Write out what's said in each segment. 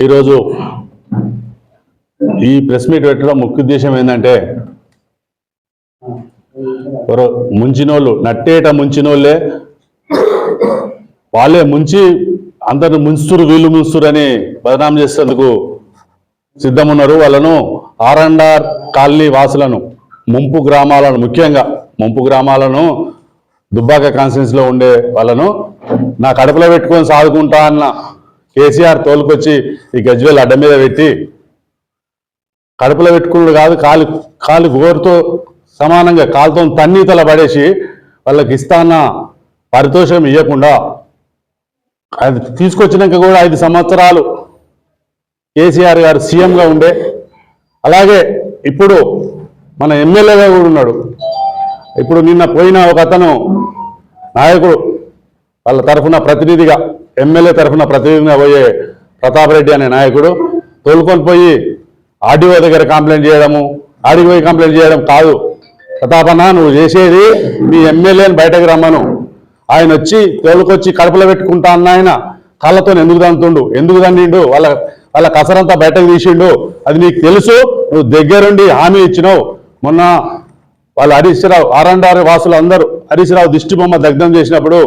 ఈరోజు ఈ press meet పెట్టడం ముఖ్య ఉద్దేశం ఏంటంటే ఎవరో ముంచినోళ్ళు నట్టేట ముంచినోళ్ళే వాళ్ళే ముంచి అందరు ముంచుతురు వీళ్ళు ముంచుతురు అని బదనాం చేసేందుకు సిద్ధమున్నారు. వాళ్ళను ఆర్ కాలనీ వాసులను ముంపు గ్రామాలను ముఖ్యంగా ముంపు గ్రామాలను దుబ్బాక కాన్స్టిట్యూన్సీలో ఉండే వాళ్ళను నా కడుపులో పెట్టుకొని సాదుకుంటా అన్న కేసీఆర్ తోలుకొచ్చి ఈ గజ్వేల్ అడ్డ మీద పెట్టి కడుపులో పెట్టుకున్నాడు కాదు కాలు కాలు గోరుతో సమానంగా కాలుతో తన్నీతల పడేసి వాళ్ళకి ఇస్తాన్న పారితోషికం ఇవ్వకుండా అది తీసుకొచ్చినాక కూడా ఐదు సంవత్సరాలు కేసీఆర్ గారు సీఎంగా ఉండే. అలాగే ఇప్పుడు మన ఎమ్మెల్యేగా కూడా ఉన్నాడు. ఇప్పుడు నిన్న పోయిన ఒక అతను నాయకుడు వాళ్ళ తరఫున ప్రతినిధిగా ఎమ్మెల్యే తరఫున ప్రతినిధిగా పోయే ప్రతాప్ రెడ్డి అనే నాయకుడు తోలుకొని పోయి ఆర్డీఓ దగ్గర కంప్లైంట్ చేయడము ఆడికి పోయి కంప్లైంట్ చేయడం కాదు. ప్రతాపన్న నువ్వు చేసేది మీ ఎమ్మెల్యేని బయటకు రమ్మను. ఆయన వచ్చి తోలుకొచ్చి కడుపులో పెట్టుకుంటా అన్న ఆయన కళ్ళతో ఎందుకు దంతుండు ఎందుకు దండిండు? వాళ్ళ వాళ్ళ కసరంతా బయటకు తీసిండు. అది నీకు తెలుసు నువ్వు దగ్గరుండి హామీ ఇచ్చినావు. మొన్న వాళ్ళు హరీశ్రావు రావు వాసులు అందరూ హరీశ్రావు దిష్టి బొమ్మ దగ్ధం చేసినప్పుడు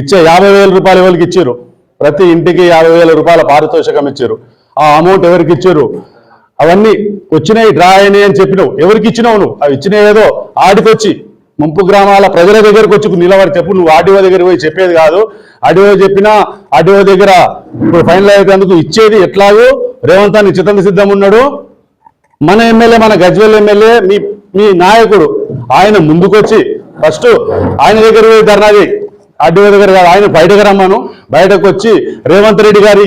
ఇచ్చే యాభై వేల రూపాయలు ఎవరికి ఇచ్చారు ప్రతి ఇంటికి యాభై వేల రూపాయల పారితోషికం ఇచ్చారు. ఆ అమౌంట్ ఎవరికి ఇచ్చారు? అవన్నీ వచ్చినాయి డ్రా అయినాయి అని చెప్పినావు. ఎవరికి ఇచ్చినావు నువ్వు? అవి ఇచ్చినాయి ఏదో ఆడికొచ్చి ముంపు గ్రామాల ప్రజల దగ్గరకు వచ్చి నిలబడి చెప్పు నువ్వు ఆర్డీఓ దగ్గర పోయి చెప్పేది కాదు. ఆర్డీఓ చెప్పినా ఆర్డీఓ దగ్గర ఇప్పుడు ఫైనల్ అయ్యేందుకు ఇచ్చేది ఎట్లాగో? రేవంత్ అని చిత్తంగా సిద్ధం ఉన్నాడు. మన ఎమ్మెల్యే మన గజ్వేల్ ఎమ్మెల్యే మీ మీ నాయకుడు ఆయన ముందుకొచ్చి ఫస్ట్ ఆయన దగ్గర పోయి ధర్నా చేయి. ఆర్డీఓ దగ్గర కాదు ఆయన బయటకు రమ్మను. బయటకు వచ్చి రేవంత్ రెడ్డి గారి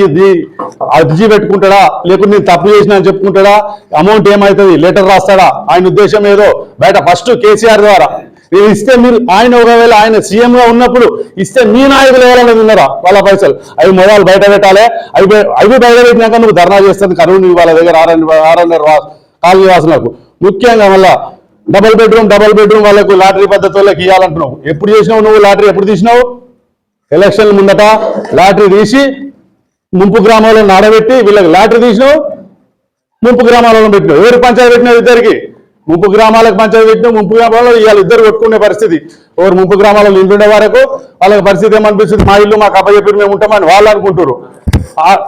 అర్జీ పెట్టుకుంటాడా? లేకుంటే నేను తప్పు చేసిన అని చెప్పుకుంటాడా? అమౌంట్ ఏమవుతుంది లెటర్ రాస్తాడా? ఆయన ఉద్దేశం ఏదో? బయట ఫస్ట్ కేసీఆర్ ద్వారా. నేను ఇస్తే మీరు ఆయన ఒకవేళ ఆయన సీఎంగా ఉన్నప్పుడు ఇస్తే మీ నాయకులు ఎవరైనా ఉన్నారా? వాళ్ళ పైసలు. అవి మొదలు బయట పెట్టాలి. అవి అవి బయట పెట్టినాక నువ్వు ధర్నా చేస్తుంది కరువు నీ వాళ్ళ దగ్గర ఆర్ఎన్ ఆర్ఎన్ఆర్ కాలనీ వాసులకు. ముఖ్యంగా మళ్ళా డబల్ బెడ్రూమ్ డబల్ బెడ్రూమ్ వాళ్ళకు లాటరీ పద్ధతి వాళ్ళకి ఇవ్వాలంటున్నావు ఎప్పుడు చేసినావు నువ్వు లాటరీ? ఎప్పుడు తీసినావు? ఎలక్షన్ ముందట లాటరీ తీసి ముంపు గ్రామాలను నాడబెట్టి వీళ్ళకి లాటరీ తీసినావు? ముంపు గ్రామాలను పెట్టినావు. ఎవరు పంచాయతీ పెట్టినావు ఇద్దరికి? ముంపు గ్రామాలకు పంచాయతీ పెట్టినావు ముంపు గ్రామాల్లో ఇవాళ ఇద్దరు కొట్టుకునే పరిస్థితి. ఎవరు ముంపు గ్రామాలలో ఇంటుండే వరకు వాళ్ళకి పరిస్థితి ఏమనిపిస్తుంది? మా ఇల్లు మాకు అప్పచెప్పి మేము ఉంటామని వాళ్ళు అనుకుంటారు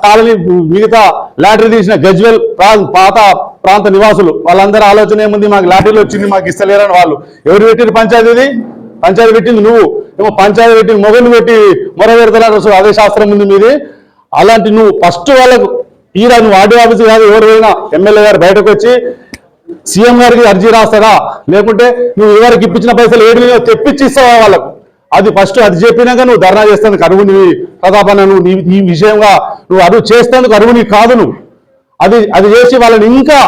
కాలనీ మిగతా లాటరీ తీసిన గజ్వెల్ పాత ప్రాంత నివాసులు. వాళ్ళందరూ ఆలోచన ఏముంది? మాకు లాటరీలు వచ్చింది మాకు ఇస్తలేరని వాళ్ళు. ఎవరు పెట్టింది పంచాయతీది పంచాయతీ పెట్టింది నువ్వు. ఏమో పంచాయతీ పెట్టింది మొగలు పెట్టి మొర పెడతారు అదే శాస్త్రం ఉంది మీది. అలాంటి నువ్వు ఫస్ట్ వాళ్ళకు ఈరా నువ్వు ఆర్డీ ఆఫీస్ కాదు ఎవరైనా ఎమ్మెల్యే గారు బయటకు వచ్చి సీఎం గారికి అర్జీ రాస్తారా? లేకుంటే నువ్వు ఎవరికి ఇప్పించిన పైసలు ఏడు తెప్పించి ఇస్తావా వాళ్ళకు? అది ఫస్ట్ అది చెప్పినాక నువ్వు ధర్నా చేస్తాను. కరువు నీ ప్రతాపన్న నువ్వు నీ ఈ విషయంగా నువ్వు అరువు చేస్తాను. కరువు నీకు కాదు నువ్వు. అది అది చేసి వాళ్ళని ఇంకా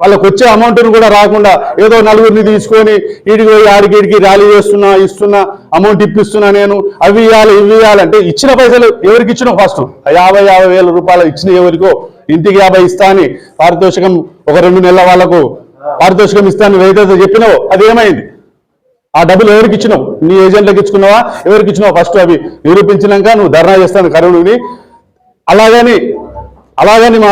వాళ్ళకి వచ్చే అమౌంట్ని కూడా రాకుండా ఏదో నలుగురిని తీసుకొని ఈడికి పోయి ఆడికి ఈడికి ర్యాలీ చేస్తున్నా ఇస్తున్నా అమౌంట్ ఇప్పిస్తున్నా నేను అవి ఇవ్వాలి ఇవి ఇవ్వాలంటే ఇచ్చిన పైసలు ఎవరికి ఇచ్చినా ఫస్ట్. యాభై యాభై వేల రూపాయలు ఇచ్చిన ఎవరికో ఇంటికి యాభై ఇస్తా అని పారితోషికం ఒక రెండు నెలల వాళ్ళకు పారితోషికం ఇస్తాను ఏదైతే చెప్పినావో అది ఏమైంది? ఆ డబ్బులు ఎవరికి ఇచ్చినావు? నీ ఏజెంట్లకు ఇచ్చుకున్నావా? ఎవరికి ఇచ్చినావు ఫస్ట్ అవి నిరూపించినాక నువ్వు ధర్నా చేస్తాను కరువుని అలాగని అలాగని మా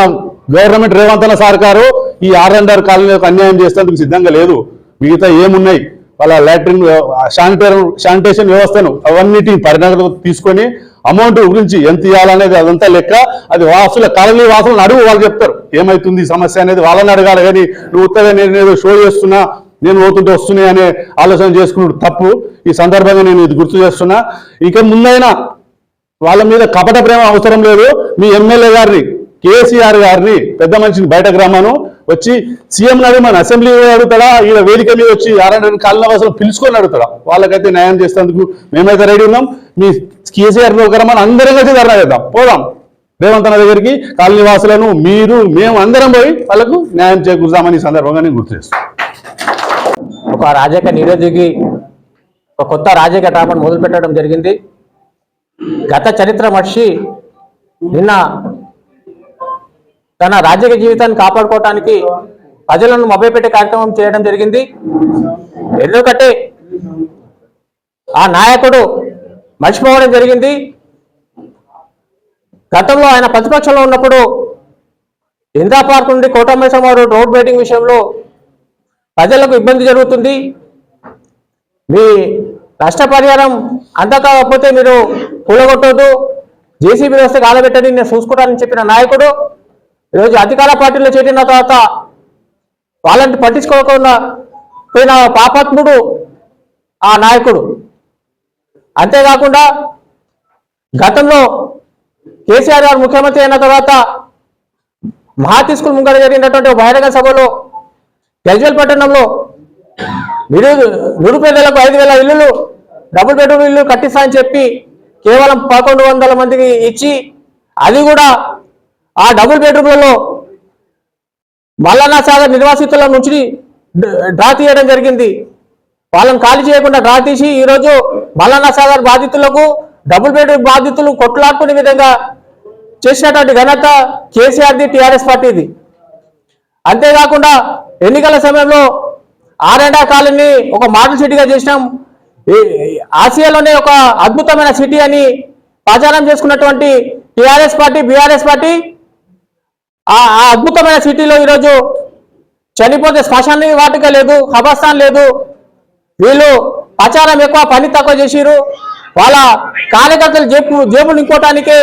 గవర్నమెంట్ రేవంత్ అన్న సర్కారు ఈ ఆర్ అండ్ ఆర్ కాలనీలకు అన్యాయం చేసేందుకు సిద్ధంగా లేదు. మిగతా ఏమున్నాయి? వాళ్ళ లాట్రిన్ శానిటరీ శానిటేషన్ వ్యవస్థను అవన్నిటిని పరిణామం తీసుకొని అమౌంట్ గురించి ఎంత ఇవ్వాలనేది అదంతా లెక్క. అది వాసుల కాలనీ వాసులను అడుగు వాళ్ళు చెప్తారు. ఏమైతుంది సమస్య అనేది వాళ్ళని అడగాలి. కానీ నువ్వు ఉత్తగా నేను షో చేస్తున్నా నేను పోతుంటే వస్తున్నాయి అనే ఆలోచన చేసుకున్నాడు తప్పు. ఈ సందర్భంగా నేను ఇది గుర్తు చేస్తున్నా. ఇక ముందైనా వాళ్ళ మీద కపట ప్రేమ అవసరం లేదు. మీ ఎమ్మెల్యే గారిని కేసీఆర్ గారిని పెద్ద మనిషిని బయటకు రమ్మను. వచ్చి సీఎం మన అసెంబ్లీ అడుగుతాడా? ఈయన వేదిక మీద వచ్చి ఆరాయణ కాలన పిలుచుకొని అడుగుతాడా? వాళ్ళకైతే న్యాయం చేసేందుకు మేమైతే రెడీ ఉన్నాం. మీ కేసీఆర్ ఒక రమ్మని అందరం కలిసి ధర్నా చేద్దాం. పోదాం. రేవంత్ అన్న దగ్గరికి కాలనీ వాసులను మీరు మేము అందరం పోయి వాళ్ళకు న్యాయం చేకూరుదామని సందర్భంగా నేను గుర్తు చేస్తాను ఒక రాజకీయ నిరోధికి ఒక కొత్త రాజకీయ టాపను మొదలు పెట్టడం జరిగింది. గత చరిత్ర మర్షి నిన్న తన రాజకీయ జీవితాన్ని కాపాడుకోవటానికి ప్రజలను మభ్యపెట్టే కార్యక్రమం చేయడం జరిగింది. ఎందుకంటే ఆ నాయకుడు మర్చిపోవడం జరిగింది. గతంలో ఆయన ప్రతిపక్షంలో ఉన్నప్పుడు ఇందిరా పార్క్ నుండి కోటమేశ్వర రోడ్ రోడ్ బైటింగ్ విషయంలో ప్రజలకు ఇబ్బంది జరుగుతుంది. మీ నష్టపరిహారం అంతా కాకపోతే మీరు కూలగొట్టొద్దు. జేసీబీ వ్యవస్థ కాలబెట్టని నేను చూసుకుంటానని చెప్పిన నాయకుడు ఈరోజు అధికార పార్టీలో చేరిన తర్వాత వాళ్ళని పట్టించుకోకుండా పోయిన పాపాత్ముడు ఆ నాయకుడు. అంతేకాకుండా గతంలో కేసీఆర్ గారు ముఖ్యమంత్రి అయిన తర్వాత మహాతి స్కూల్ ముంగడ జరిగినటువంటి బహిరంగ సభలో గజ్వల్ పట్టణంలో నిరు నిరుపేదలకు ఐదు వేల ఇల్లులు డబుల్ బెడ్రూమ్ ఇల్లు కట్టిస్తానని చెప్పి కేవలం పదకొండు వందల మందికి ఇచ్చి అది కూడా ఆ డబుల్ బెడ్రూమ్లలో మల్లన్న సాగర్ నిర్వాసితుల నుంచి డ్రా తీయడం జరిగింది. వాళ్ళని ఖాళీ చేయకుండా డ్రా తీసి ఈరోజు మల్లన్న సాగర్ బాధితులకు డబుల్ బెడ్రూమ్ బాధితులు కొట్లాడుకునే విధంగా చేసినటువంటి ఘనత కేసీఆర్ది టీఆర్ఎస్ పార్టీది. అంతేకాకుండా ఎన్నికల సమయంలో ఆర్ఎండా కాలనీ ఒక మోడల్ సిటీగా చేసినాం. ఆసియాలోనే ఒక అద్భుతమైన సిటీ అని ప్రచారం చేసుకున్నటువంటి టీఆర్ఎస్ పార్టీ బీఆర్ఎస్ పార్టీ ఆ అద్భుతమైన సిటీలో ఈరోజు చనిపోతే శ్మశాన వాటిక లేదు హబస్థాన్ లేదు. వీళ్ళు ప్రచారం ఎక్కువ పని తక్కువ చేసిరు వాళ్ళ కార్యకర్తలు జేబు జేబులు నింపుకోవటానికే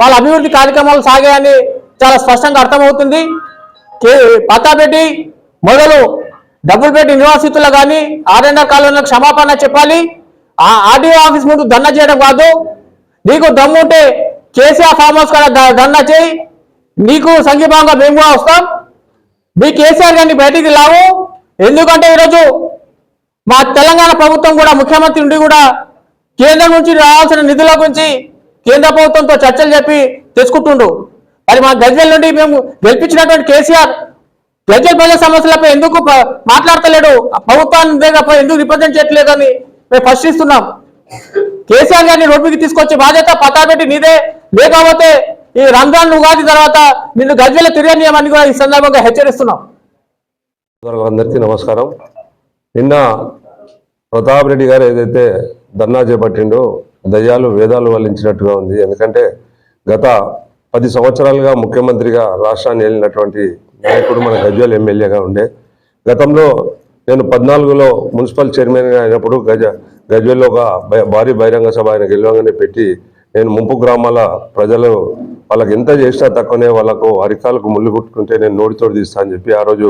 వాళ్ళ అభివృద్ధి కార్యక్రమాలు సాగాయని చాలా స్పష్టంగా అర్థమవుతుంది. కే మొదలు డబుల్ బెడ్ నివాసితులు కానీ ఆర్ఎన్ఆర్ కాలంలో క్షమాపణ చెప్పాలి. ఆ ఆర్డీఓ ఆఫీస్ ముందు దండ చేయడం కాదు. నీకు దమ్ముంటే కేసీఆర్ ఫార్మ్ హౌస్ కూడా దండ చేయి. నీకు సంఘీభావంగా మేము కూడా వస్తాం. మీ కేసీఆర్ గారిని బయటికి లావు ఎందుకంటే ఈరోజు మా తెలంగాణ ప్రభుత్వం కూడా ముఖ్యమంత్రి నుండి కూడా కేంద్రం నుంచి రావాల్సిన నిధుల గురించి కేంద్ర ప్రభుత్వంతో చర్చలు చెప్పి తెచ్చుకుంటుండు మరి మా గజ్వెల్ నుండి మేము గెలిపించినటువంటి కేసీఆర్ గజ్వెల్ ప్రజల సమస్యలపై ఎందుకు మాట్లాడతలేడు? ఆ ప్రభుత్వాన్ని ఎందుకు రిప్రజెంట్ చేయట్లేదు అని మేము ప్రశ్నిస్తున్నాం. కేసీఆర్ గారిని రోడ్డుకి తీసుకొచ్చే బాధ్యత పతాబెట్టి నీదే. లేకపోతే ఈ రంజాన్ ఉగాది తర్వాత నిన్ను గజ్వెల తిరగనీయమని కూడా ఈ సందర్భంగా హెచ్చరిస్తున్నాం. అందరికీ నమస్కారం. నిన్న ప్రతాప్ రెడ్డి గారు ఏదైతే ధర్నా చేపట్టిండో దయ్యాలు వేదాలు వల్లించినట్టుగా ఉంది. ఎందుకంటే గత పది సంవత్సరాలుగా ముఖ్యమంత్రిగా రాష్ట్రాన్ని వెళ్ళినటువంటి నాయకుడు మన గజ్వేల్ ఎమ్మెల్యేగా ఉండే. గతంలో నేను పద్నాలుగులో మున్సిపల్ చైర్మన్గా అయినప్పుడు గజ గజ్వేల్లో ఒక భారీ బహిరంగ సభ ఆయన గెలవగానే పెట్టి నేను ముంపు గ్రామాల ప్రజలు వాళ్ళకి ఎంత చేసినా తక్కువనే వాళ్ళకు అరికాలకు ముళ్ళు కుట్టుకుంటే నేను నోటితోడు తీస్తా అని చెప్పి ఆ రోజు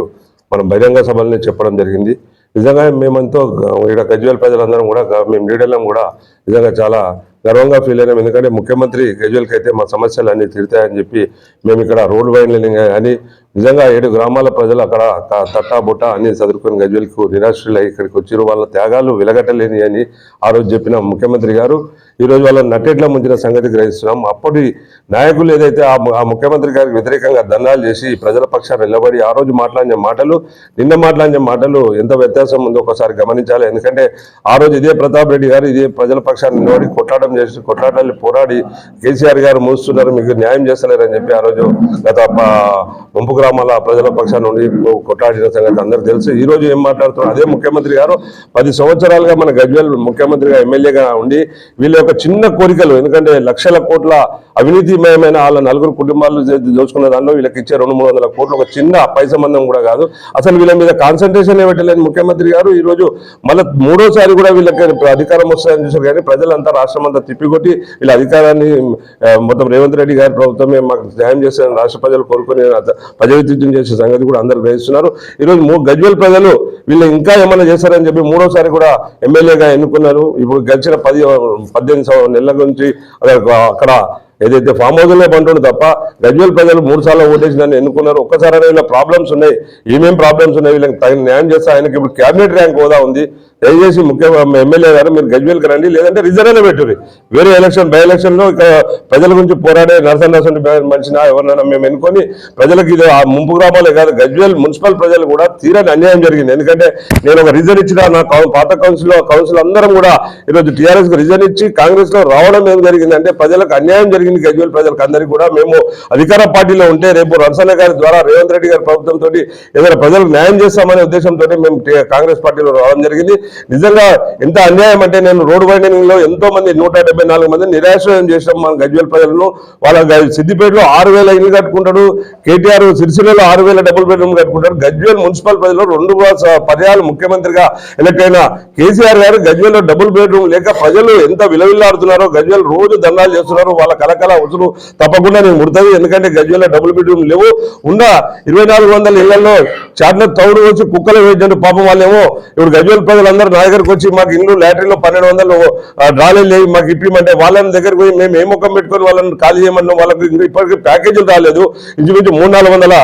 మనం బహిరంగ సభలని చెప్పడం జరిగింది. నిజంగా మేమంతో ఇక్కడ గజ్వేల్ ప్రజలందరం కూడా మేము లీడర్లం కూడా నిజంగా చాలా గర్వంగా ఫీల్ అయినాం. ఎందుకంటే ముఖ్యమంత్రి గజ్వేల్కి అయితే మా సమస్యలు అన్నీ తీరుతాయని చెప్పి మేము ఇక్కడ రోడ్ వైండ్లింగ్ అని నిజంగా ఏడు గ్రామాల ప్రజలు అక్కడ త- తట్టా బుట్ట అన్ని చదువుకొని గజ్వెల్కు నిరాశ్రులై ఇక్కడికి వచ్చిన వాళ్ళ త్యాగాలు వెలగట్టలేని అని ఆ రోజు చెప్పిన ముఖ్యమంత్రి గారు. ఈరోజు వాళ్ళని నట్టేట్లా ముంచిన సంగతి గ్రహిస్తున్నాం. అప్పటి నాయకులు ఏదైతే ఆ ముఖ్యమంత్రి గారికి వ్యతిరేకంగా దండాలు చేసి ప్రజల పక్షాన్ని నిలబడి ఆ రోజు మాట్లాడిన మాటలు నిన్న మాట్లాడిన మాటలు ఎంత వ్యత్యాసం ఉందో ఒకసారి గమనించాలి. ఎందుకంటే ఆ రోజు ఇదే ప్రతాప్ రెడ్డి గారు ఇదే ప్రజల పక్షాన్ని నిలబడి కొట్లాటం చేసి కొట్లాటాన్ని పోరాడి కేసీఆర్ గారు మూస్తున్నారు. మీకు న్యాయం చేస్తలేరని చెప్పి ఆ రోజు గత ముంపు గ్రామాల ప్రజల పక్షాన నుండి కొట్లాడిన సంగతి అందరూ తెలుసు. ఈ రోజు ఏం మాట్లాడుతున్నారు? అదే ముఖ్యమంత్రి గారు పది సంవత్సరాలుగా మన గజ్వేల్ ముఖ్యమంత్రిగా ఎమ్మెల్యేగా ఉండి వీళ్ళ యొక్క చిన్న కోరికలు ఎందుకంటే లక్షల కోట్ల అవినీతిమయమైన వాళ్ళ నలుగురు కుటుంబాలు దోచుకున్న దానిలో వీళ్ళకి ఇచ్చే రెండు మూడు వందల కోట్లు ఒక చిన్న పై సంబంధం కూడా కాదు. అసలు వీళ్ళ మీద కాన్సన్ట్రేషన్ పెట్టలేదు ముఖ్యమంత్రి గారు. ఈ రోజు మళ్ళీ మూడోసారి కూడా వీళ్ళకి అధికారం వస్తాయని చూసారు కానీ ప్రజలంతా రాష్ట్రం అంతా తిప్పికొట్టి వీళ్ళ అధికారాన్ని మొత్తం రేవంత్ రెడ్డి గారి ప్రభుత్వమే మాకు న్యాయం చేస్తారని రాష్ట్ర ప్రజలు కోరుకుని ప్రజావిద్యుత్యం చేసే సంగతి కూడా అందరూ గ్రహిస్తున్నారు. ఈరోజు మూ గజ్వేల్ ప్రజలు వీళ్ళు ఇంకా ఏమైనా చేశారని చెప్పి మూడోసారి కూడా ఎమ్మెల్యేగా ఎన్నుకున్నారు. ఇప్పుడు గడిచిన పది పద్దెనిమిది నెలల నుంచి అక్కడ- అక్కడ ఏదైతే ఫామ్ హౌస్లో పంటుండు తప్ప గజ్వేల్ ప్రజలు మూడు సార్లు ఓటేసి నన్ను ఎన్నుకున్నారు. ఒక్కసారి వీళ్ళ ప్రాబ్లమ్స్ ఉన్నాయి. ఏమేం ప్రాబ్లమ్స్ ఉన్నాయి? వీళ్ళకి తగిన న్యాయం చేస్తే ఆయనకి ఇప్పుడు క్యాబినెట్ ర్యాంక్ హోదా ఉంది. దయచేసి ముఖ్య ఎమ్మెల్యే గారు మీరు గజ్వేల్కి రండి లేదంటే రిజర్వ్ పెట్టుర్రి. వేరే ఎలక్షన్ బై ఎలక్షన్లో ఇక ప్రజల గురించి పోరాడే నరసన్ నరసన్ ఎవరినైనా మేము ఎన్నుకొని ప్రజలకు ఇది ఆ ముంపు గ్రామాలే కాదు గజ్వేల్ మున్సిపల్ ప్రజలు కూడా తీరని అన్యాయం జరిగింది. ఎందుకంటే నేను ఒక రిజన్ ఇచ్చిన నా పాత కౌన్సిల్ కౌన్సిల్ అందరం కూడా ఈరోజు టీఆర్ఎస్కి కు ఇచ్చి కాంగ్రెస్లో రావడం ఏం జరిగిందంటే ప్రజలకు అన్యాయం జరిగింది గజ్వేల్ ప్రజలకు. అందరికీ కూడా మేము అధికార పార్టీలో ఉంటే రేపు నరసన్న గారి ద్వారా రేవంత్ రెడ్డి గారి ప్రభుత్వంతో ఏదైనా ప్రజలకు న్యాయం చేస్తామనే ఉద్దేశంతో మేము కాంగ్రెస్ పార్టీలో రావడం జరిగింది. నిజంగా ఎంత అన్యాయం అంటే నేను రోడ్ వైండింగ్లో ఎంతో మంది నూట డెబ్బై నాలుగు మంది నిరాశ్రయం చేసాం మన గజ్వేల్ ప్రజలను. వాళ్ళ గ- సిద్దిపేటలో ఆరు వేల ఇల్లు కట్టుకుంటాడు కేటీఆర్ సిరిసిల్లలో ఆరు వేల డబుల్ బెడ్రూమ్ కట్టుకుంటారు గజ్వేల్ మున్సిపల్ ప్రజలు రెండు స- పర్యాలు ముఖ్యమంత్రిగా ఎలక్ట్ అయిన కేసీఆర్ గారు గజ్వేల్లో డబుల్ బెడ్రూమ్ లేక ప్రజలు ఎంత విలవిల్లాడుతున్నారో గజ్వేల్ రోజు దండాలు చేస్తున్నారు. వాళ్ళ కలకల ఉసురు తప్పకుండా నేను ముడుతుంది. ఎందుకంటే గజ్వేల్లో డబుల్ బెడ్రూమ్ లేవు. ఉన్న ఇరవై నాలుగు వందల ఇళ్ళలో చార్లెట్ తౌడు వచ్చి కుక్కలు వేయడం పాపం వాళ్ళేమో ఇప్పుడు గజ్వేల్ ప్రజలందరూ నా దగ్గరకు వచ్చి మాకు ఇల్లు లాటరీలో పన్నెండు వందలు డ్రాలే లేవు మాకు ఇప్పిమంటే వాళ్ళని దగ్గరకు పోయి మేము ఏ ముఖం పెట్టుకొని వాళ్ళని ఖాళీ చేయమన్నాం వాళ్ళకి ఇప్పటికీ ప్యాకేజీలు రాలేదు. ఇంచుమించు మూడు నాలుగు వందల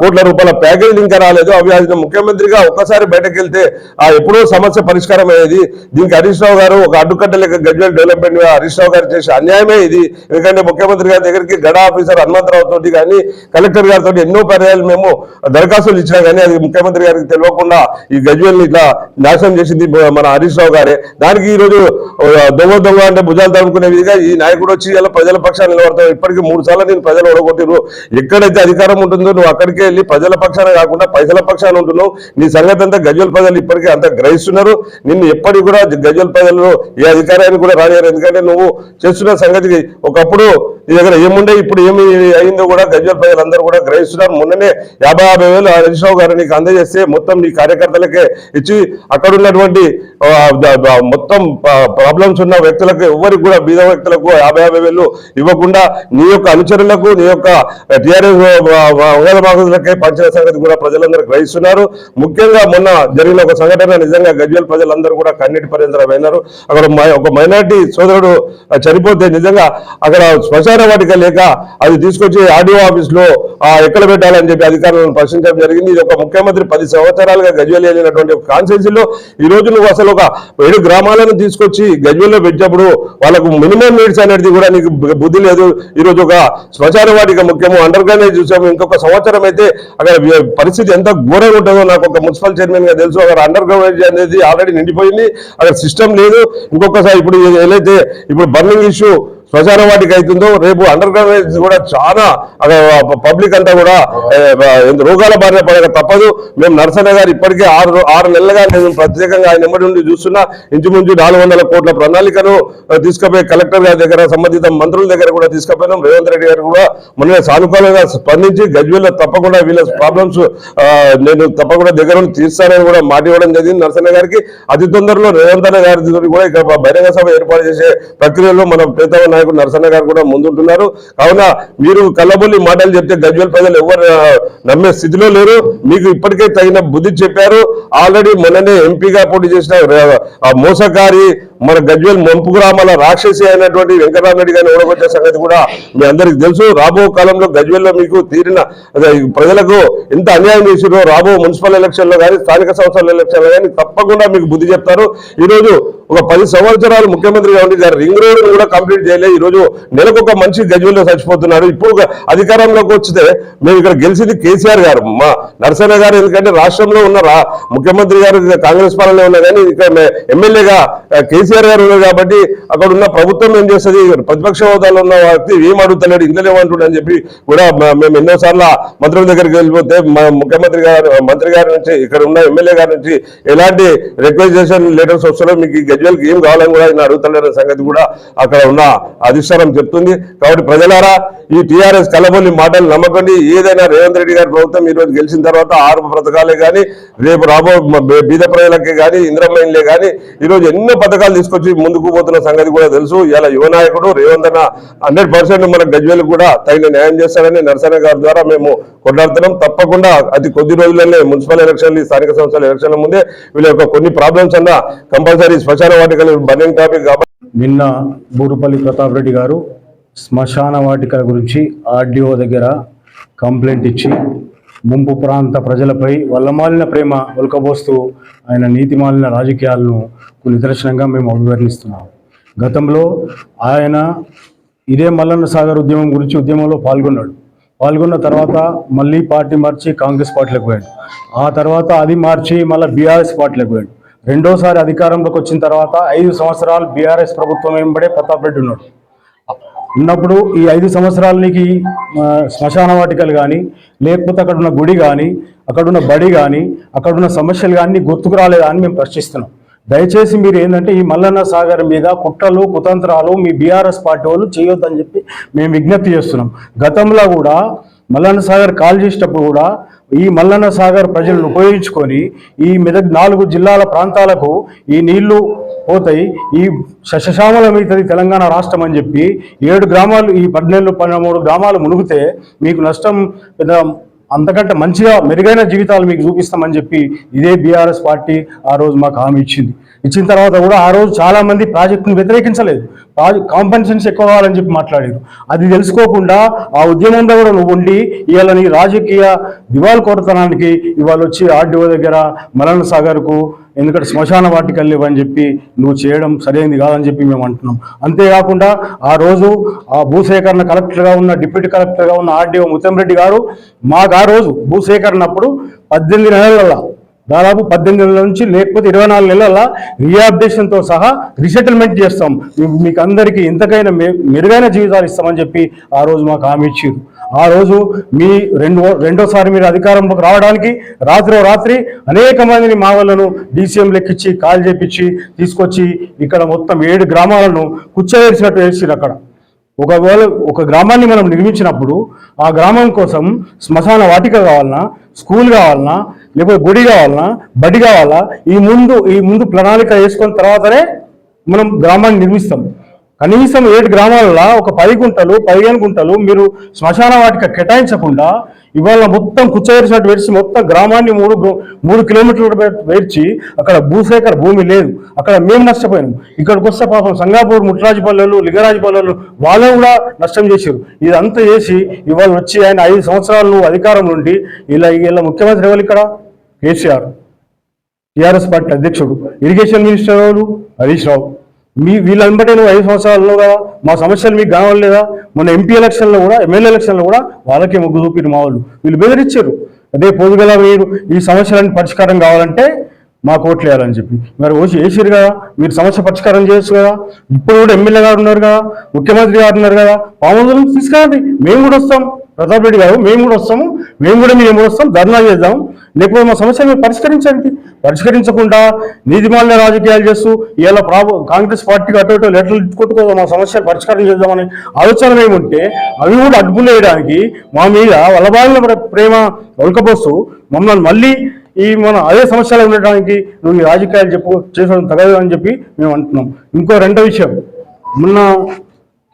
కోట్ల రూపాయల ప్యాకేజీలు ఇంకా రాలేదు. అవి ఆయన ముఖ్యమంత్రిగా ఒక్కసారి బయటకు వెళ్తే ఆ ఎప్పుడో సమస్య పరిష్కారం అయ్యేది. దీనికి హరీష్ రావు గారు ఒక అడ్డుకట్ట లెక్క గజ్వల్ డెవలప్మెంట్ హరీష్ రావు గారు చేసే అన్యాయమే ఇది. ఎందుకంటే ముఖ్యమంత్రి గారి దగ్గరికి గడా ఆఫీసర్ హనుమంతరావు తోటి కానీ కలెక్టర్ గారితో ఎన్నో పర్యాలు మేము దరఖాస్తులు ఇచ్చినా కానీ అది ముఖ్యమంత్రి గారికి తెలియకుండా ఈ గజ్వేల్ ఇట్లా నాశనం చేసి చేసింది మన హరీష్ రావు గారే. దానికి ఈ రోజు దొంగ దొంగ అంటే భుజాలు తడుముకునే విధంగా ఈ నాయకుడు వచ్చి ఇలా ప్రజల పక్షాన్ని నిలబడతాం ఇప్పటికీ మూడు సార్లు నేను ప్రజలు ఓడగొట్టిరు ఎక్కడైతే అధికారం ఉంటుందో నువ్వు అక్కడికే వెళ్ళి ప్రజల పక్షాన కాకుండా పైసల పక్షాన ఉంటున్నావు. నీ సంగతి అంతా గజ్వల్ ప్రజలు ఇప్పటికీ అంత గ్రహిస్తున్నారు. నిన్ను ఎప్పటికి కూడా గజ్వల్ ప్రజలు ఏ అధికారాన్ని కూడా రాలేరు ఎందుకంటే నువ్వు చేస్తున్న సంగతికి ఒకప్పుడు నీ దగ్గర ఏముండే ఇప్పుడు ఏమి అయిందో కూడా గజ్వల్ ప్రజలందరూ కూడా గ్రహిస్తున్నారు. మొన్ననే యాభై యాభై వేలు హరీష్ రావు గారు నీకు అందజేస్తే మొత్తం నీ కార్యకర్తలకే ఇచ్చి అక్కడ ఉన్నటువంటి ఉన్నటువంటి మొత్తం ప్రాబ్లమ్స్ ఉన్న వ్యక్తులకు ఎవరికి కూడా బీద వ్యక్తులకు యాభై యాభై వేలు ఇవ్వకుండా నీ యొక్క అనుచరులకు నీ యొక్క టిఆర్ఎస్ ఉగాదమాకులకే పంచిన సంగతి కూడా ప్రజలందరూ గ్రహిస్తున్నారు. ముఖ్యంగా మొన్న జరిగిన ఒక సంఘటన నిజంగా గజ్వేల్ ప్రజలందరూ కూడా కన్నీటి పరిణారు అక్కడ మై- ఒక మైనార్టీ సోదరుడు చనిపోతే నిజంగా అక్కడ శ్మశాన వాటిక లేక అది తీసుకొచ్చి ఆర్డీఓ ఆఫీస్లో ఎక్కడ పెట్టాలని చెప్పి అధికారులను ప్రశ్నించడం జరిగింది. ఇది ఒక ముఖ్యమంత్రి పది సంవత్సరాలుగా గజ్వేల్ వెళ్ళినటువంటి ఒక కాన్స్టిట్యూన్సీలో రోజు నువ్వు అసలు ఒక ఏడు గ్రామాలను తీసుకొచ్చి గజ్వెల్లో పెట్టినప్పుడు వాళ్ళకు మినిమం నీడ్స్ అనేది కూడా నీకు బుద్ధి లేదు. ఈరోజు ఒక శ్మశాన వాటిక ముఖ్యము. అండర్ గ్రౌండ్ చూసాము. ఇంకొక సంవత్సరం అయితే అక్కడ పరిస్థితి ఎంత ఘోరంగా ఉంటుందో నాకు ఒక మున్సిపల్ చైర్మన్గా తెలుసు. అక్కడ అండర్ గ్రౌండ్ అనేది ఆల్రెడీ నిండిపోయింది. అక్కడ సిస్టమ్ లేదు. ఇంకొకసారి ఇప్పుడు ఏదైతే ఇప్పుడు బర్నింగ్ ఇష్యూ శ్మశాన వాటికి అవుతుందో రేపు అండర్ గ్రౌండ్ కూడా చాలా పబ్లిక్ అంతా కూడా రోగాల బారిన పడక తప్పదు. మేము నరసన్న గారు ఇప్పటికే ఆరు ఆరు నెలలుగా నేను ప్రత్యేకంగా ఆయన నెంబడి నుండి చూస్తున్నా. ఇంచుమించు నాలుగు వందల కోట్ల ప్రణాళికను తీసుకుపోయి కలెక్టర్ గారి దగ్గర సంబంధిత మంత్రుల దగ్గర కూడా తీసుకుపోయినాం. రేవంత్ రెడ్డి గారు కూడా మొన్న సానుకూలంగా స్పందించి గజ్వేల్లో తప్పకుండా వీళ్ళ ప్రాబ్లమ్స్ నేను తప్పకుండా దగ్గర నుండి తీస్తానని కూడా మాట ఇవ్వడం జరిగింది నరసన్న గారికి. అతి తొందరలో రేవంత్ అన్న గారి కూడా ఇక్కడ బహిరంగ సభ ఏర్పాటు చేసే ప్రక్రియలో మనం ప్రీతమ నాయకుడు నరసన్న గారు కూడా ముందుంటున్నారు. కావున మీరు కళ్ళబొల్లి మాటలు చెప్తే గజ్వేల్ ప్రజలు ఎవరు నమ్మే స్థితిలో లేరు. మీకు ఇప్పటికే తగిన బుద్ధి చెప్పారు. ఆల్రెడీ మొన్ననే ఎంపీగా పోటీ చేసిన మోసకారి మన గజ్వేల్ మంపు గ్రామాల రాక్షసి అయినటువంటి వెంకటరామరెడ్డి గారిని ఓడగొట్టే సంగతి కూడా మీ అందరికి తెలుసు. రాబో కాలంలో గజ్వేల్లో మీకు తీరిన ప్రజలకు ఎంత అన్యాయం చేసిరో రాబో మున్సిపల్ ఎలక్షన్లో కానీ స్థానిక సంస్థల ఎలక్షన్లో కానీ తప్పకుండా మీకు బుద్ధి చెప్తారు. ఈరోజు ఒక పది సంవత్సరాలు ముఖ్యమంత్రిగా ఉండి గారు రింగ్ రోడ్ కూడా కంప్లీట్ చేయలేదు ఈ రోజు నెలకు ఒక మనిషి గజ్వేల్లో చచ్చిపోతున్నారు ఇప్పుడు అధికారంలోకి వచ్చితే మేము ఇక్కడ గెలిచింది కేసీఆర్ గారు. మా నరసన్న గారు ఎందుకంటే రాష్ట్రంలో ఉన్న రా ముఖ్యమంత్రి గారు కాంగ్రెస్ పాలనలో ఉన్నా కానీ ఇక్కడ ఎమ్మెల్యేగా కేసీఆర్ గారు ఉన్నారు కాబట్టి అక్కడ ఉన్న ప్రభుత్వం ఏం చేస్తుంది? ప్రతిపక్ష హోదాలో ఉన్న వ్యక్తి ఏం అడుగుతలేడు? ఇందులో అని చెప్పి కూడా మేము ఎన్నోసార్లు మంత్రుల దగ్గరికి వెళ్ళిపోతే మా ముఖ్యమంత్రి గారు మంత్రి గారి నుంచి ఇక్కడ ఉన్న ఎమ్మెల్యే గారి నుంచి ఎలాంటి రిక్వెస్టేషన్ లెటర్స్ వస్తున్నాయో మీకు ప్రజలకు ఏం కావాలని కూడా ఆయన అడుగుతలేరనే సంగతి కూడా అక్కడ ఉన్న అధిష్టానం చెప్తుంది. కాబట్టి ప్రజలారా ఈ టీఆర్ఎస్ కలబొల్లి మాటలు నమ్మకండి. ఏదైనా రేవంత్ రెడ్డి గారి ప్రభుత్వం ఈరోజు గెలిచిన తర్వాత ఆరు పథకాలే కానీ రేపు రాబో బీద ప్రజలకే కానీ ఇంద్రమైన్లే కానీ ఈరోజు ఎన్నో పథకాలు తీసుకొచ్చి ముందుకు పోతున్న సంగతి కూడా తెలుసు. ఇలా యువ నాయకుడు రేవంత్ అన్న హండ్రెడ్ పర్సెంట్ మన గజ్వేల్ కూడా తగిన న్యాయం చేస్తారని నరసన్న గారి ద్వారా మేము కొట్లాడుతున్నాం. తప్పకుండా అతి కొద్ది రోజులనే మున్సిపల్ ఎలక్షన్లు స్థానిక సంస్థల ఎలక్షన్ల ముందే వీళ్ళ యొక్క కొన్ని ప్రాబ్లమ్స్ అన్న కంపల్సరీ స్పెషల్ వాటికలు బర్నింగ్ టాపిక్ కాబట్టి నిన్న బూరుపల్లి ప్రతాప్ రెడ్డి గారు శ్మశాన వాటికల గురించి ఆర్డీఓ దగ్గర కంప్లైంట్ ఇచ్చి ముంపు ప్రాంత ప్రజలపై వల్లమాలిన ప్రేమ ఉలకబోస్తూ ఆయన నీతిమాలిన రాజకీయాలను నిదర్శనంగా మేము అభివర్ణిస్తున్నాం. గతంలో ఆయన ఇదే మల్లన్న సాగర్ ఉద్యమం గురించి ఉద్యమంలో పాల్గొన్నాడు. పాల్గొన్న తర్వాత మళ్ళీ పార్టీ మార్చి కాంగ్రెస్ పార్టీలకు పోయాడు. ఆ తర్వాత అది మార్చి మళ్ళీ బీఆర్ఎస్ పార్టీలకు పోయాడు. రెండోసారి అధికారంలోకి వచ్చిన తర్వాత ఐదు సంవత్సరాలు బీఆర్ఎస్ ప్రభుత్వం వెంబడే ప్రతాప్ రెడ్డి ఉన్నాడు. ఉన్నప్పుడు ఈ ఐదు సంవత్సరాలకి శ్మశాన వాటికలు కానీ లేకపోతే అక్కడ ఉన్న గుడి కానీ అక్కడ ఉన్న బడి కానీ అక్కడ ఉన్న సమస్యలు కానీ గుర్తుకు రాలేదా అని మేము ప్రశ్నిస్తున్నాం. దయచేసి మీరు ఏంటంటే ఈ మల్లన్న సాగర్ మీద కుట్రలు కుతంత్రాలు మీ బీఆర్ఎస్ పార్టీ వాళ్ళు చేయొద్దని చెప్పి మేము విజ్ఞప్తి చేస్తున్నాం. గతంలో కూడా మల్లన్న సాగర్ కాల్ చేసేటప్పుడు కూడా ఈ మల్లన్న సాగర్ ప్రజలను ఉపయోగించుకొని ఈ మెదక్ నాలుగు జిల్లాల ప్రాంతాలకు ఈ నీళ్ళు పోతాయి. ఈ శశశామలమవుతుంది తెలంగాణ రాష్ట్రం అని చెప్పి ఏడు గ్రామాలు ఈ పద్నాలుగు పన్నెండు గ్రామాలు మునిగితే మీకు నష్టం పెద్ద అంతకంటే మంచిగా మెరుగైన జీవితాలు మీకు చూపిస్తామని చెప్పి ఇదే బీఆర్ఎస్ పార్టీ ఆ రోజు మాకు హామీ ఇచ్చింది. ఇచ్చిన తర్వాత కూడా ఆ రోజు చాలామంది ప్రాజెక్టును వ్యతిరేకించలేదు. ప్రాజెక్ట్ కాంపెన్సన్స్ ఎక్కువ కావాలని చెప్పి మాట్లాడారు. అది తెలుసుకోకుండా ఆ ఉద్యమంలో కూడా నువ్వు ఉండి ఇవాళ నీ రాజకీయ దివాల్ కొరతనానికి ఇవాళ వచ్చి ఆర్డీఓ దగ్గర మలన సాగర్కు ఎందుకంటే శ్మశాన వాటికలు అని చెప్పి నువ్వు చేయడం సరైనది కాదని చెప్పి మేము అంటున్నాం. అంతేకాకుండా ఆ రోజు ఆ భూసేకరణ కలెక్టర్గా ఉన్న డిప్యూటీ కలెక్టర్గా ఉన్న ఆర్డీఓ ముత్తంరెడ్డి గారు మాకు ఆ రోజు భూసేకరణ అప్పుడు పద్దెనిమిది నెలల దాదాపు పద్దెనిమిది నెలల నుంచి లేకపోతే ఇరవై నాలుగు నెలల రీఅప్డేషన్తో సహా రీసెటిల్మెంట్ చేస్తాం. మీకు అందరికీ ఇంతకైనా మె- మెరుగైన జీవితాలు ఇస్తామని చెప్పి ఆ రోజు మాకు హామీ ఇచ్చారు ఆ రోజు మీ రెండు రెండోసారి మీరు అధికారంలోకి రావడానికి రాత్రి రాత్రి అనేక మందిని మా వాళ్ళను డీసీఎం లెక్కించి కాల్ చేపించి తీసుకొచ్చి ఇక్కడ మొత్తం ఏడు గ్రామాలను కుచ్చవేసినట్టు వేసిరు అక్కడ. ఒకవేళ ఒక గ్రామాన్ని మనం నిర్మించినప్పుడు ఆ గ్రామం కోసం శ్మశాన వాటిక కావాలన్నా స్కూల్ కావాలన్నా లేకపోతే గుడి కావాలన్నా బడి కావాలా ఈ ముందు ఈ ముందు ప్రణాళిక వేసుకున్న తర్వాతనే మనం గ్రామాన్ని నిర్మిస్తాం. కనీసం ఏడు గ్రామాలలో ఒక పది గుంటలు పదిహేను గుంటలు మీరు శ్మశాన వాటిక కేటాయించకుండా ఇవాళ మొత్తం కుచ్చవేసినట్టు వేసి మొత్తం గ్రామాన్ని మూడు మూడు కిలోమీటర్లు వేర్చి అక్కడ భూసేకర భూమి లేదు. అక్కడ మేము నష్టపోయాము ఇక్కడికి వస్తే పాపం సంగాపూర్ ముట్రాజుపల్లెలు లింగరాజుపల్లెలు వాళ్ళు కూడా నష్టం చేశారు ఇదంతా చేసి ఇవాళ వచ్చి ఆయన ఐదు సంవత్సరాలు అధికారం నుండి ఇలా ఇలా ముఖ్యమంత్రి ఎవరు ఇక్కడ? కేసీఆర్. టీఆర్ఎస్ పార్టీ అధ్యక్షుడు. ఇరిగేషన్ మినిస్టర్ ఎవరు? హరీష్ రావు. మీ వీళ్ళంబటే నువ్వు ఐదు సంవత్సరాల్లో కదా మా సమస్యలు మీకు కావలేదా మొన్న ఎంపీ ఎలక్షన్లో కూడా ఎమ్మెల్యే ఎలక్షన్లో కూడా వాళ్ళకే మొగ్గు చూపిరు మా వాళ్ళు. వీళ్ళు బెదిరించారు అదే పొదుగుల మీరు ఈ సమస్యలన్నీ పరిష్కారం కావాలంటే మా కోట్లు వేయాలని చెప్పి. మరి వచ్చి వేసారు కదా మీరు సమస్య పరిష్కారం చేయొచ్చు కదా. ఇప్పుడు కూడా ఎమ్మెల్యే గారు ఉన్నారు కదా ముఖ్యమంత్రి గారు ఉన్నారు కదా పాములను తీసుకురండి మేము కూడా వస్తాం. ప్రతాప్ రెడ్డి గారు మేము కూడా వస్తాము మేము కూడా మేము వస్తాం ధర్నా చేద్దాం. లేకపోతే మా సమస్యను పరిష్కరించండి పరిష్కరించకుండా నీతిమాల్య రాజకీయాలు చేస్తూ ఇలా ప్రాబ కాంగ్రెస్ పార్టీకి అటు ఇటు లెటర్లు ఇచ్చుకుంటూ మా సమస్యను పరిష్కారం చేద్దామని ఆలోచన ఏముంటే అవి కూడా అడ్డుకులు వేయడానికి మా మీద వలబాలిన ప్రేమ ఒలకపోస్తూ మమ్మల్ని మళ్ళీ ఈ మన అదే సమస్యలు ఉండడానికి నువ్వు ఈ రాజకీయాలు చెప్పు చేసడం తగదు అని చెప్పి మేము అంటున్నాం. ఇంకో రెండో విషయం. మొన్న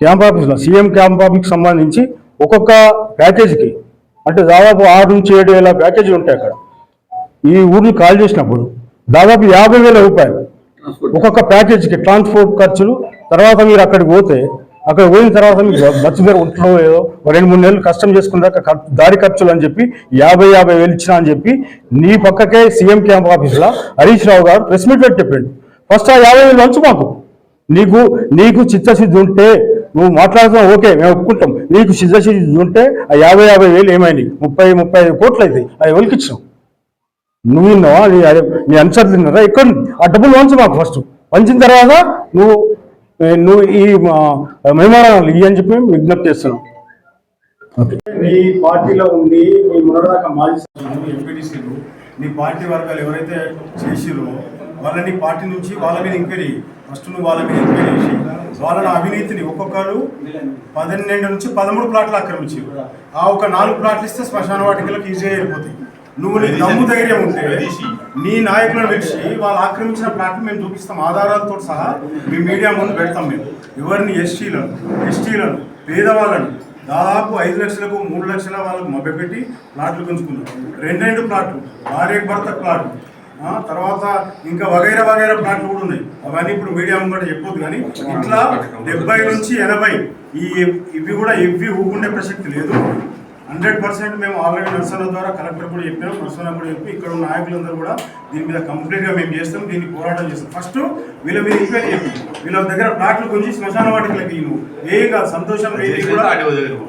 క్యాంప్ ఆఫీస్లో సీఎం క్యాంప్ ఆఫీస్కి సంబంధించి ఒక్కొక్క ప్యాకేజీకి అంటే దాదాపు ఆరు నుంచి ఏడు వేల ప్యాకేజీలు ఉంటాయి అక్కడ. ఈ ఊర్లు కాల్ చేసినప్పుడు దాదాపు యాభై వేల రూపాయలు ఒక్కొక్క ప్యాకేజీకి ట్రాన్స్పోర్ట్ ఖర్చులు. తర్వాత మీరు అక్కడికి పోతే అక్కడ పోయిన తర్వాత మీకు బస్సు దగ్గర ఉంట్లో ఏదో రెండు మూడు నెలలు కష్టం చేసుకున్నాక ఖర్చు- దారి ఖర్చులు అని చెప్పి యాభై యాభై వేలు ఇచ్చినా అని చెప్పి నీ పక్కకే సీఎం క్యాంప్ ఆఫీసులో హరీష్ రావు గారు ప్రెస్ మీట్ పెట్టి చెప్పాడు. ఫస్ట్ ఆ యాభై వేలు వంచు మాకు. నీకు నీకు చిత్తశుద్ధి ఉంటే నువ్వు మాట్లాడుతున్నావు ఓకే మేము ఒప్పుకుంటాం. నీకు చిత్తశుద్ధి ఉంటే ఆ యాభై యాభై వేలు ఏమైనాయి ముప్పై ముప్పై ఐదు కోట్లు అవుతాయి అవి ఒలికిచ్చినావు నువ్వు విన్నావా? నీ నీ అన్సర్ తిన్నారా? ఎక్కడ ఆ డబ్బులు వంచు మాకు ఫస్ట్ వంచిన తర్వాత నువ్వు నువ్వు ఈ మెమోరాలు ఇవి అని చెప్పి విజ్ఞప్తి చేస్తున్నావు మీ పార్టీలో ఉండి మీ మొన్నటిదాకా మాజీ సభ్యులు ఎంపీటీసీలు మీ పార్టీ వర్గాలు ఎవరైతే చేసిరో వాళ్ళని పార్టీ నుంచి వాళ్ళ మీద ఎంక్వైరీ ఫస్ట్ నువ్వు వాళ్ళ మీద ఎంక్వైరీ చేసి వాళ్ళ అవినీతిని ఒక్కొక్కరు పన్నెండు నుంచి పదమూడు ప్లాట్లు ఆక్రమించారు. ఆ ఒక నాలుగు ప్లాట్లు ఇస్తే శ్మశాన వాటికలకు ఈజీగా వెళ్ళిపోతాయి. నువ్వు నీ దమ్ము ధైర్యం ఉంటే నీ నాయకులను పిలిచి వాళ్ళు ఆక్రమించిన ప్లాట్లు మేము చూపిస్తాం. ఆధారాలతో సహా మీ మీడియా ముందు పెడతాం మేము. ఎవరిని? ఎస్టీలను. ఎస్టీలను పేదవాళ్ళను. దాదాపు ఐదు లక్షలకు మూడు లక్షల వాళ్ళకు మభ్యపెట్టి ప్లాట్లు పెంచుకున్నారు రెండు రెండు ప్లాట్లు భార్య భర్త ప్లాట్లు. తర్వాత ఇంకా వగైరా వగైరా ప్లాట్లు కూడా ఉన్నాయి. అవన్నీ ఇప్పుడు మీడియా ముంగట చెప్పొద్దు కానీ ఇట్లా డెబ్బై నుంచి ఎనభై ఈ ఇవి కూడా ఇవి ఊకుండే ప్రసక్తి లేదు. హండ్రెడ్ పర్సెంట్ మేము ఆల్రెడీ నర్సన ద్వారా కలెక్టర్ కూడా చెప్పినాం నర్సన కూడా చెప్పి ఇక్కడ ఉన్న నాయకులందరూ కూడా దీని మీద కంప్లీట్గా మేము చేస్తాం దీన్ని పోరాటం చేస్తాం. ఫస్ట్ వీళ్ళ మీద ఎంక్వైరీ చెప్పి. వీళ్ళ దగ్గర ప్లాట్లు గురించి శ్మశాన వాటికలకి నువ్వు ఏం కాదు సంతోషం ఏది కూడా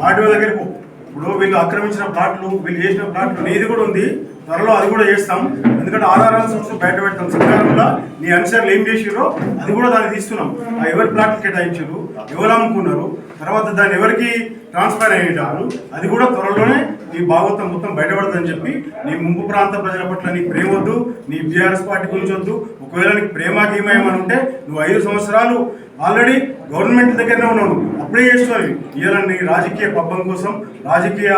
ఆర్టీఓ దగ్గరికి పో. ఇప్పుడు వీళ్ళు ఆక్రమించిన ప్లాట్లు వీళ్ళు చేసిన ప్లాట్లు నీది కూడా ఉంది. త్వరలో అది కూడా చేస్తాం. ఎందుకంటే ఆధారాల సంస్థలు బయట పెడతాం. కూడా నీ అనుసరులు ఏం చేసిరో అది కూడా దాన్ని తీస్తున్నాం. ఆ ఎవరి ప్లాట్లు కేటాయించారు? ఎవరు అమ్ముకున్నారు? తర్వాత దాన్ని ఎవరికి ట్రాన్స్ఫర్ అయ్యేటారు అది కూడా త్వరలోనే నీ భాగవతం మొత్తం బయటపడదని చెప్పి నీ ముంపు ప్రాంత ప్రజల పట్ల నీ ప్రేమ వద్దు నీ బీఆర్ఎస్ పార్టీ గురించి వద్దు ఒకవేళ నీకు ప్రేమ గీమేమని ఉంటే నువ్వు ఐదు సంవత్సరాలు ఆల్రెడీ గవర్నమెంట్ దగ్గరనే ఉన్నావు. అప్పుడే చేస్తున్నావు ఇవాళ నీ రాజకీయ పబ్బం కోసం రాజకీయ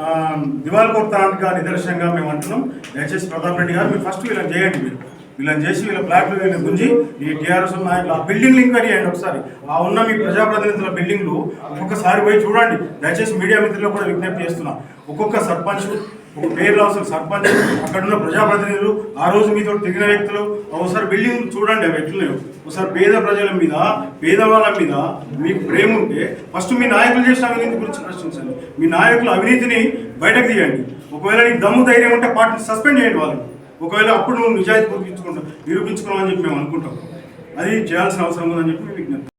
ఆ, దివాళకొత్తానికి నిదర్శనంగా మేము అంటున్నాం. దయచేసి ప్రతాప్ రెడ్డి గారు మీరు ఫస్ట్ వీళ్ళని చేయండి మీరు. వీళ్ళని చేసి వీళ్ళ ఫ్లాట్లు వీళ్ళని గుంజి ఈ టీఆర్ఎస్ నాయకులు ఆ బిల్డింగ్ ఎంక్వైరీ చేయండి ఒకసారి. ఆ ఉన్న మీ ప్రజాప్రతినిధుల బిల్డింగ్లు ఒక్కొక్కసారి పోయి చూడండి. దయచేసి మీడియా మిత్రులు కూడా విజ్ఞప్తి చేస్తున్నా. ఒక్కొక్క సర్పంచ్ ఒక పేర్లు అవసరం సర్పంచ్ అక్కడ ఉన్న ప్రజాప్రతినిధులు ఆ రోజు మీతో తిరిగిన వ్యక్తులు ఒకసారి బిల్డింగ్ చూడండి అవి ఎట్లున్నాయో ఒకసారి పేద ప్రజల మీద పేదవాళ్ళ మీద మీకు ప్రేమ ఉంటే ఫస్ట్ మీ నాయకులు చేసిన అవినీతి గురించి ప్రశ్నించండి. మీ నాయకుల అవినీతిని బయటకు తీయండి. ఒకవేళ నీకు దమ్ము ధైర్యం ఉంటే పార్టీని సస్పెండ్ చేయండి వాళ్ళు ఒకవేళ అప్పుడు నువ్వు నిజాయితీ నిరూపించుకుంటావు నిరూపించుకున్నావు అని చెప్పి మేము అనుకుంటాం. అది చేయాల్సిన అవసరం ఉందని చెప్పి విజ్ఞప్తి.